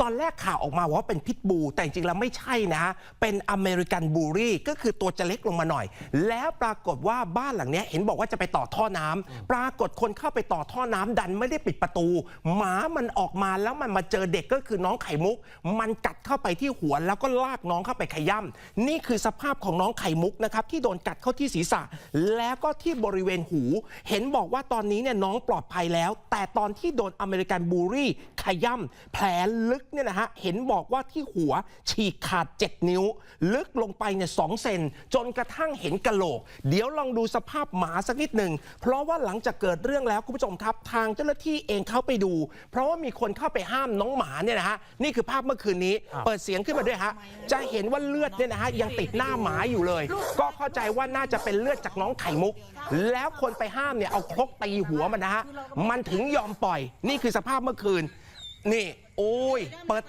ตอนแรกข่าวออกมาว่าเป็นพิทบู แต่จริงๆแล้วไม่ใช่นะฮะเป็นอเมริกันบูรี่ก็คือตัวจะเล็กลงมาหน่อย แล้วปรากฏว่าบ้านหลังเนี้ยเห็นบอกว่าจะไปต่อท่อน้ำปรากฏคนเข้าไปต่อท่อน้ำดันไม่ได้ปิดประตู หมามันออกมาแล้วมันมาเจอเด็กก็คือน้องไข่มุก มันกัดเข้าไปที่หัวแล้วก็ลากน้องเข้าไปขย่ำนี่คือสภาพของน้องไข่มุกนะครับที่โดนกัดเข้าที่ศีรษะ แล้วก็ที่บริเวณหู เห็นบอกว่าตอนนี้เนี่ยน้องปลอดภัยแล้ว แต่ตอนที่โดนอเมริกันบูรี่ขย่ำแผลลึกเนี่ยนะฮะเห็นบอกว่าที่หัวฉีกขาด 7 นิ้ว ลึกลงไปเนี่ยสเซนจนกระทั่งเห็นกะโหลก เดี๋ยวลองดูสภาพหมาสักนิดหนึ่งเพราะว่าหลังจากเกิดเรื่องแล้วคุณผู้ชมครับ ทางเจ้าหน้าที่เองเข้าไปดู เพราะว่ามีคนเข้าไปห้ามน้องหมาเนี่ยนะฮะนี่คือภาพเมื่อคืนนี้ เปิดเสียงขึ้นมาด้วยฮะจะเห็นว่าเลือดเนี่ยนะฮะยังติดหน้าหมาอยู่เลย ก็เข้าใจว่าน่าจะเป็นเลือดจากน้องไข่มุก แล้วคนไปห้ามเนี่ยเอาครกตีหัวมันนะฮะมันถึงยอมปล่อย นี่คือสภาพเมื่อคืน นี่ โอ้ย เปิด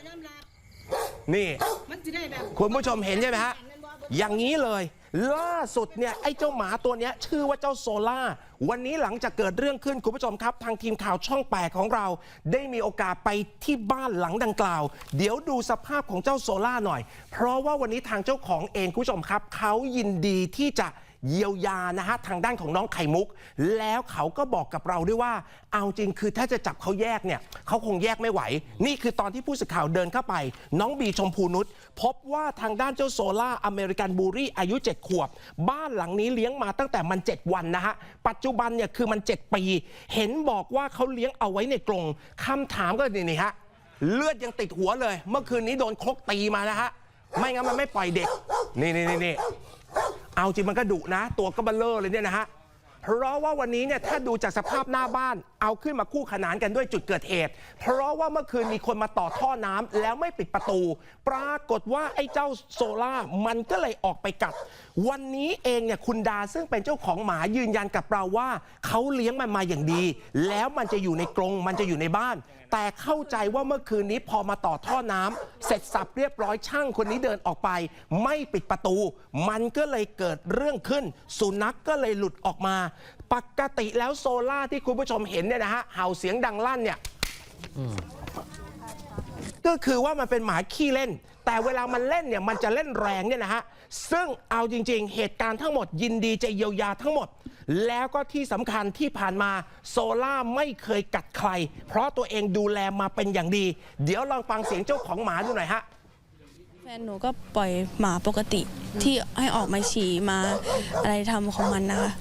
นี่ มันจะได้แบบคุณผู้ชมเห็นใช่ไหมฮะ อย่างนี้เลย ล่าสุดเนี่ยไอ้เจ้าหมาตัวเนี้ย ชื่อว่าเจ้าโซล่า วันนี้หลังจากเกิดเรื่องขึ้นคุณผู้ชมครับ ทางทีมข่าวช่องแปดของเรา ได้มีโอกาสไปที่บ้านหลังดังกล่าว เดี๋ยวดูสภาพของเจ้าโซล่าหน่อย เพราะว่าวันนี้ทางเจ้าของเองคุณผู้ชมครับเขายินดีที่จะ เยียวยานะฮะทางด้านของน้องไข่มุก แล้วเขาก็บอกกับเราด้วยว่า เอาจริงคือถ้าจะจับเขาแยกเนี่ยเขาคงแยกไม่ไหว นี่คือตอนที่ผู้สื่อข่าวเดินเข้าไป น้องบีชมพูนุชพบว่าทางด้านเจ้าโซล่าอเมริกันบูรี่อายุ 7 ขวบ บ้านหลังนี้เลี้ยงมาตั้งแต่มัน 7 วันนะฮะ ปัจจุบันเนี่ยคือมัน 7 ปี เห็นบอกว่าเขาเลี้ยงเอาไว้ในกรงคำถามก็นี่นี่ฮะเลือดยังติดหัวเลย เมื่อคืนนี้โดนครกตีมานะฮะ ไม่งั้นมันไม่ปล่อยเด็ก นี่นี่นี่ เอาจริงมันก็ดุนะ ตัวก็เบลเลอร์เลยเนี่ยนะฮะเพราะว่าวันนี้เนี่ยถ้าดูจากสภาพหน้าบ้าน เอาขึ้นมาคู่ขนานกันด้วยจุดเกิดเหตุ เพราะว่าเมื่อคืนมีคนมาต่อท่อน้ำแล้วไม่ปิดประตู ปรากฏว่าไอ้เจ้าโซล่ามันก็เลยออกไปกัด วันนี้เองเนี่ยคุณดาซึ่งเป็นเจ้าของหมายืนยันกับเราว่าเขาเลี้ยงมันมาอย่างดี แล้วมันจะอยู่ในกรงมันจะอยู่ในบ้าน แต่เข้าใจว่าเมื่อคืนนี้พอมาต่อท่อน้ำเสร็จสับเรียบร้อยช่างคนนี้เดินออกไป ไม่ปิดประตู มันก็เลยเกิดเรื่องขึ้น สุนัขกก็เลยหลุดออกมา ปกติแล้วโซล่าที่คุณผู้ชมเห็นเนี่ยนะฮะเห่าเสียงดังลั่นเนี่ยก็คือว่ามันเป็นหมาขี้เล่น แต่เวลามันเล่นเนี่ยมันจะเล่นแรงเนี่ยนะฮะซึ่งเอาจริง ๆ เหตุการณ์ทั้งหมดยินดีจะเยียวยาทั้งหมด แล้วก็ที่สำคัญที่ผ่านมาโซล่าไม่เคยกัดใคร เพราะตัวเองดูแลมาเป็นอย่างดี เดี๋ยวลองฟังเสียงเจ้าของหมาดูหน่อยฮะแฟนหนูก็ปล่อยหมาปกติที่ให้ออกมาฉี่มาอะไรทำของมันนะคะ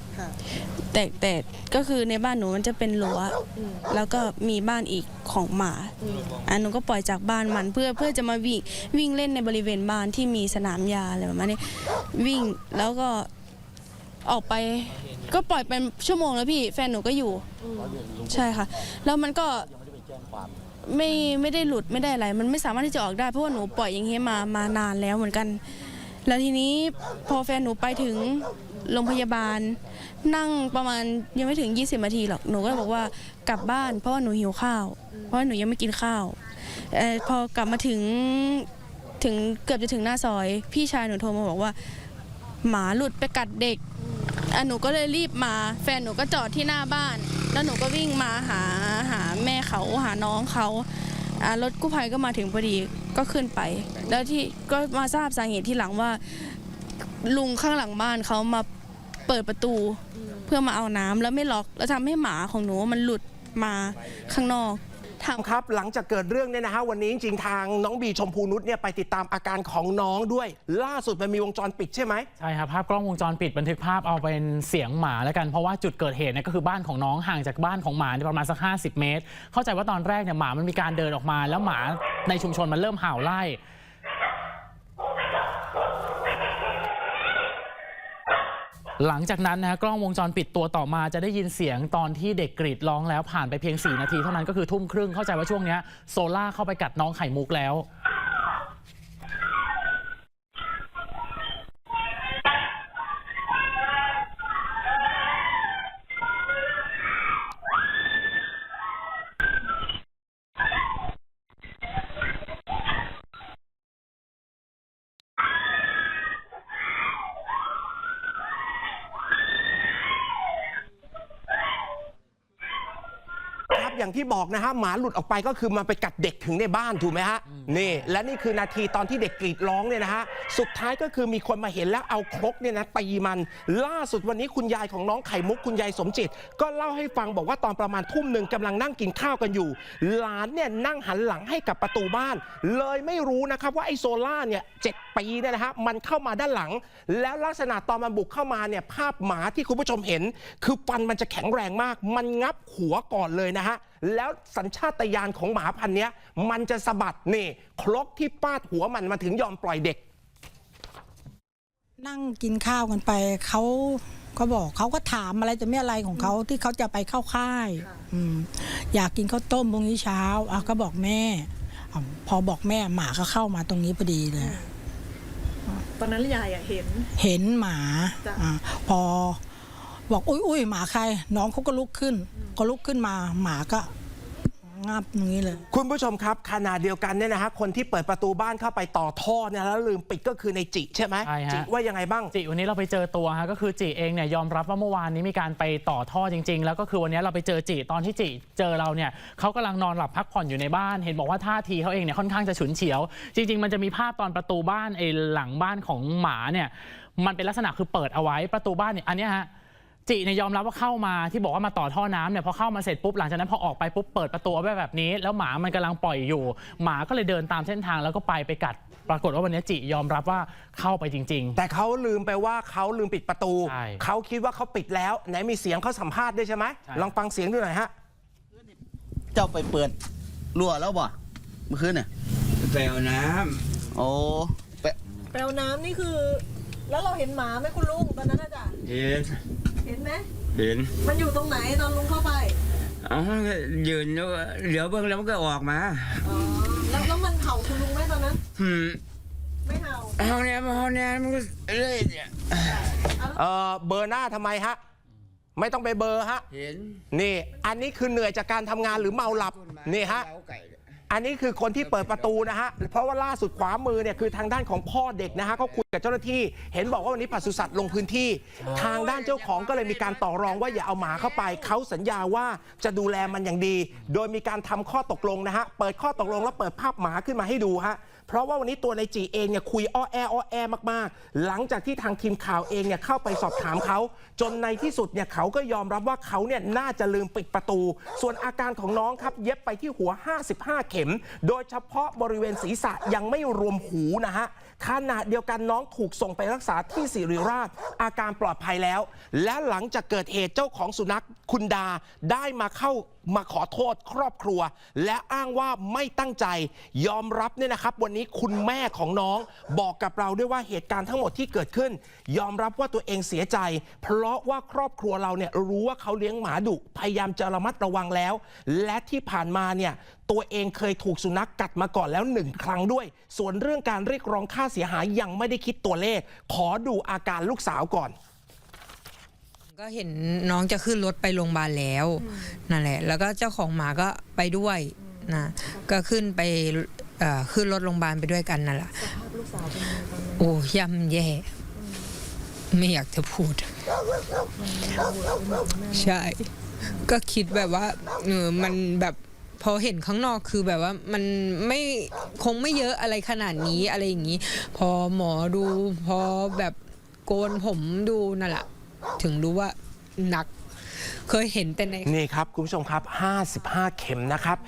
แต่แต่ก็คือในบ้านหนูมันจะเป็นรั้วแล้วก็มีบ้านอีกของหมาอันหนูก็ปล่อยจากบ้านมันเพื่อเพื่อจะมาวิ่งวิ่งเล่นในบริเวณบ้านที่มีสนามหญ้าอะไรประมาณนี้วิ่งแล้วก็ออกไป ก็ปล่อยเป็นชั่วโมงแล้วพี่แฟนหนูก็อยู่ ใช่ค่ะ แล้วมันก็ไม่ไม่ได้หลุดไม่ได้อะไร มันไม่สามารถที่จะออกได้เพราะว่าหนูปล่อยอย่างเงี้ยมามานานแล้วเหมือนกัน แล้วทีนี้พอแฟนหนูไปถึง โรงพยาบาล นั่งประมาณยังไม่ถึง 20นาทีหรอกหนูก็เลยบอกว่ากลับบ้านเพราะว่าหนูหิวข้าว เพราะว่าหนูยังไม่กินข้าวเออพอกลับมาถึงถึงเกือบจะถึงหน้าซอย พี่ชายหนูโทรมาบอกว่า หมาหลุดไปกัดเด็กอะหนูก็เลยรีบมา แฟนหนูก็จอดที่หน้าบ้าน แล้วหนูก็วิ่งมาหาหาแม่เขาหาน้องเขาอะรถกู้ภัยก็มาถึงพอดีก็ขึ้นไป แล้วที่ก็มาทราบสาเหตุที่หลังว่า ลุงข้างหลังบ้านเขามา เปิดประตูเพื่อมาเอาน้ำแล้วไม่ล็อก แล้วทำให้หมาของหนูมันหลุดมาข้างนอกทางครับหลังจากเกิดเรื่องเนี่ยนะฮะวันนี้จริงๆทางน้องบีชมพูนุชเนี่ยไปติดตามอาการของน้องด้วย ล่าสุดมันมีวงจรปิดใช่ไหมใช่ครับภาพกล้องวงจรปิดบันทึกภาพเอาเป็นเสียงหมาแล้วกันเพราะว่าจุดเกิดเหตุเนี่ยก็คือบ้านของน้องห่างจากบ้านของหมาเนี่ยประมาณสัก 50 เมตร เข้าใจว่าตอนแรกเนี่ยหมามันมีการเดินออกมา แล้วหมาในชุมชนมันเริ่มเห่าไล่ หลังจากนั้นนะฮะกล้องวงจรปิดตัวต่อมาจะได้ยินเสียงตอนที่เด็กกรีดร้องแล้วผ่านไปเพียง 4 นาทีเท่านั้นก็คือทุ่มครึ่งเข้าใจว่าช่วงนี้โซล่าเข้าไปกัดน้องไข่มุกแล้ว อย่างที่บอกนะฮะหมาหลุดออกไปก็คือมันไปกัดเด็กถึงในบ้านถูกไหมฮะนี่และนี่คือนาทีตอนที่เด็กกรีดร้องเนี่ยนะฮะสุดท้ายก็คือมีคนมาเห็นแล้วเอาครกเนี่ยนะตีมัน ล่าสุดวันนี้คุณยายของน้องไข่มุกคุณยายสมจิต ก็เล่าให้ฟังบอกว่าตอนประมาณทุ่มหนึ่งกำลังนั่งกินข้าวกันอยู่ หลานเนี่ยนั่งหันหลังให้กับประตูบ้าน เลยไม่รู้นะครับว่าไอ้โซล่าเนี่ยเจ็ดปีเนี่ยนะฮะมันเข้ามาด้านหลัง แล้วลักษณะตอนมันบุกเข้ามาเนี่ยภาพหมาที่คุณผู้ชมเห็น คือฟันมันจะแข็งแรงมาก มันงับหัวก่อนเลยนะฮะ แล้วสัญชาตญาณของหมาพันธุ์เนี้ยมันจะสะบัดนี่ ครกที่ปาดหัวมันมาถึงยอมปล่อยเด็ก นั่งกินข้าวกันไปเขาเขาบอกเขาก็ถามอะไรจะไม่อะไรของเขาที่เขาจะไปเข้าค่ายอืมอยากกินข้าวต้มพรุ่งนี้เช้าอะก็บอกแม่อะพอบอกแม่หมาก็เข้ามาตรงนี้พอดีเลยตอนนั้นยายอะเห็น เห็นหมาจ้ะอาพอ บอกอุ้ยอุ้ยหมาใคร น้องเขาก็ลุกขึ้น ก็ลุกขึ้นมาหมาก็งับตรงนี้เลย คุณผู้ชมครับขนาดเดียวกันเนี่ยนะฮะคนที่เปิดประตูบ้านเข้าไปต่อท่อเนี่ยแล้วลืมปิดก็คือในจิใช่ไหมใช่ฮะ จิว่ายังไงบ้าง จิวันนี้เราไปเจอตัวฮะก็คือจิเองเนี่ยยอมรับว่าเมื่อวานนี้มีการไปต่อท่อจริง ๆ แล้วก็คือวันนี้เราไปเจอจิตอนที่จิเจอเราเนี่ยเขากำลังนอนหลับพักผ่อนอยู่ในบ้าน เห็นบอกว่าท่าทีเขาเองเนี่ยค่อนข้างจะฉุนเฉียว จริง ๆ มันจะมีภาพตอนประตูบ้านไอ้หลังบ้านของหมาเนี่ยมันเป็นลักษณะคือเปิดเอาไว้ประตูบ้านเนี่ยอันเนี้ยฮะ จิเนี่ยยอมรับว่าเข้ามาที่บอกว่ามาต่อท่อน้ำเนี่ยพอเข้ามาเสร็จปุ๊บหลังจากนั้นพอออกไปปุ๊บเปิดประตูเอาไว้แบบนี้ แล้วหมามันกำลังปล่อยอยู่ หมาก็เลยเดินตามเส้นทางแล้วก็ไปไปกัด ปรากฏว่าวันนี้จิยอมรับว่าเข้าไปจริง ๆ แต่เขาลืมไปว่าเขาลืมปิดประตู ใช่ เขาคิดว่าเขาปิดแล้ว ไหนมีเสียงเขาสัมภาษณ์ด้วยใช่ไหมใช่ลองฟังเสียงดูหน่อยฮะ เจ้าไปเปิดรั่วแล้วบ่เมื่อคืนน่ะไปเอาน้โอ้ไปแปลวน้ำนี่คือ แล้วเราเห็นหมาไหมคุณลุงตอนนั้นอาจารย์ำเห็นเห็นไหมเห็นมันอยู่ตรงไหนตอนลุงเข้าไปเอ้าก็ยืนแล้วเดี๋ยวเบิ่งแล้วมันก็ออกมาอ๋อแล้วแล้วมันเห่าคุณลุงไหมตอนนั้นหืมไม่เห่าเอาเนี่ยเอาเนี่ยมันก็เลยเนี่ยเออเบอร์หน้าทำไมฮะ ไม่ต้องไปเบอร์ฮะเห็นนี่ อันนี้คือเหนื่อยจากการทำงานหรือเมาหลับนี่ฮะ อันนี้คือคนที่เปิดประตูนะฮะ เพราะว่าล่าสุดขวามือเนี่ยคือทางด้านของพ่อเด็กนะฮะเขาคุยกับเจ้าหน้าที่ เห็นบอกว่าวันนี้ปศุสัตว์ลงพื้นที่ ทางด้านเจ้าของก็เลยมีการต่อรองว่าอย่าเอาหมาเข้าไป เขาสัญญาว่าจะดูแลมันอย่างดี โดยมีการทำข้อตกลงนะฮะ เปิดข้อตกลงแล้วเปิดภาพหมาขึ้นมาให้ดูฮะ เพราะว่าวันนี้ตัวในจีเองเนี่ยคุยอ้อแออ้อแอมากๆ หลังจากที่ทางทีมข่าวเองเนี่ยเข้าไปสอบถามเขา จนในที่สุดเนี่ยเขาก็ยอมรับว่าเขาเนี่ยน่าจะลืมปิดประตู ส่วนอาการของน้องครับเย็บไปที่หัว 55 เข็ม โดยเฉพาะบริเวณศีรษะยังไม่รวมหูนะฮะขณะเดียวกันน้องถูกส่งไปรักษาที่สิริราช อาการปลอดภัยแล้ว และหลังจากเกิดเหตุเจ้าของสุนัขคุณดาได้มาเข้ามาขอโทษครอบครัว และอ้างว่าไม่ตั้งใจยอมรับเนี่ยนะครับ วันนี้คุณแม่ของน้องบอกกับเราด้วยว่าเหตุการณ์ทั้งหมดที่เกิดขึ้น ยอมรับว่าตัวเองเสียใจ เพราะว่าครอบครัวเราเนี่ยรู้ว่าเขาเลี้ยงหมาดุพยายามจะระมัดระวังแล้ว และที่ผ่านมาเนี่ย ตัวเองเคยถูกสุนัขกกัดมาก่อนแล้วหนึ่งครั้งด้วย ส่วนเรื่องการเรียกร้องค่าเสียหายยังไม่ได้คิดตัวเลข ขอดูอาการลูกสาวก่อน ก็เห็นน้องจะขึ้นรถไปโรงพยาบาลแล้วนั่นแหละ แล้วก็เจ้าของหมาก็ไปด้วยนะก็ขึ้นไปเอ่อขึ้นรถโรงพยาบาลไปด้วยกันนั่นแหละโอ้ย่ำแย่ ไม่อยากจะพูด ใช่ ก็คิดแบบว่าเออมันแบบ พอเห็นข้างนอกคือแบบว่ามันไม่คงไม่เยอะอะไรขนาดนี้อะไรอย่างนี้ พอหมอดูพอแบบโกนผมดูนั่นแหละถึงรู้ว่าหนัก เคยเห็นแต่ใน นี่ครับ คุณผู้ชมครับ 55 เข็มนะครับ